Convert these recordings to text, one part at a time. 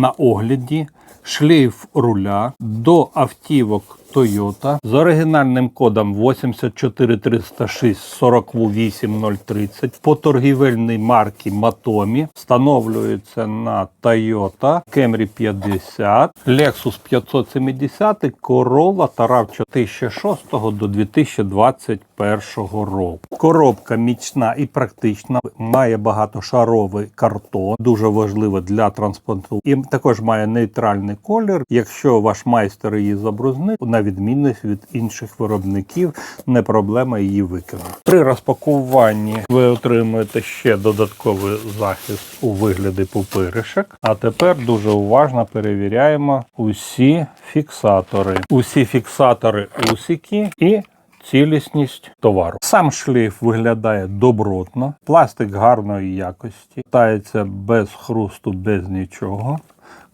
на огляді шлейф руля до автівок Toyota з оригінальним кодом 84306 48030 по торгівельній марці Matomi встановлюється на Toyota Camry 50, Lexus 570, Corolla та RAV4 2006 до 2021 року. Коробка міцна і практична, має багатошаровий картон, дуже важливо для транспорту. І також має нейтральний колір. Якщо ваш майстер її забрузнив, на відмінність від інших виробників, не проблема її викинути. При розпакуванні ви отримуєте ще додатковий захист у вигляді пупиришок. А тепер дуже уважно перевіряємо усі фіксатори. Усі фіксатори усіки і цілісність товару. Сам шлейф виглядає добротно, пластик гарної якості, тається без хрусту, без нічого.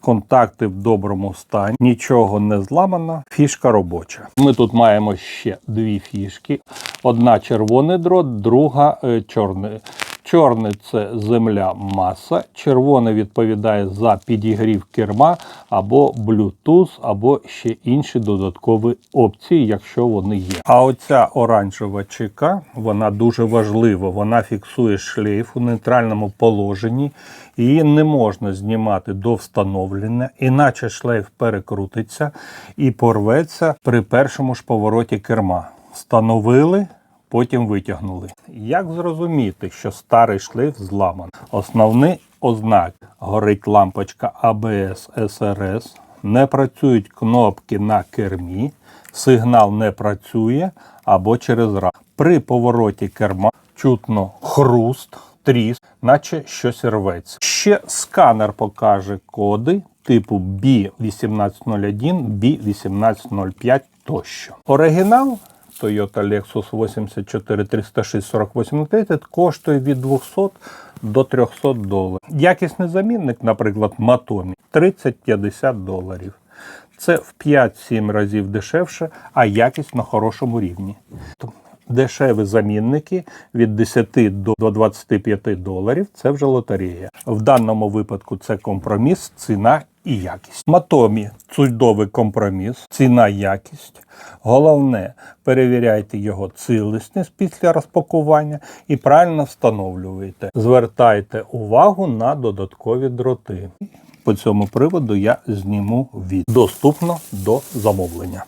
Контакти в доброму стані, нічого не зламано, фішка робоча. Ми тут маємо ще дві фішки: одна червоний дрот, друга е, чорний. Чорний це земля маса, червоний відповідає за підігрів керма або Bluetooth, або ще інші додаткові опції, якщо вони є. А оця оранжева чека, вона дуже важлива. Вона фіксує шлейф у нейтральному положенні. Її не можна знімати до встановлення, іначе шлейф перекрутиться і порветься при першому ж повороті керма. Встановили. Потім витягнули. Як зрозуміти, що старий шлейф зламаний? Основний ознак горить лампочка ABS SRS, не працюють кнопки на кермі, сигнал не працює або через раз. При повороті керма чутно хруст, тріск, наче щось рветься. Ще сканер покаже коди типу B1801, B1805 тощо. Оригінал Toyota Lexus 84306 4830 коштує від 200 до 300 доларів. Якісний замінник, наприклад, Matomi 30-50 доларів. Це в 5-7 разів дешевше, а якість на хорошому рівні. Дешеві замінники від 10 до до 25 доларів це вже лотерея. В даному випадку це компроміс, ціна і якість. Матомі чудовий компроміс, ціна, якість. Головне, перевіряйте його цілісність після розпакування і правильно встановлюйте. Звертайте увагу на додаткові дроти. По цьому приводу я зніму від доступно до замовлення.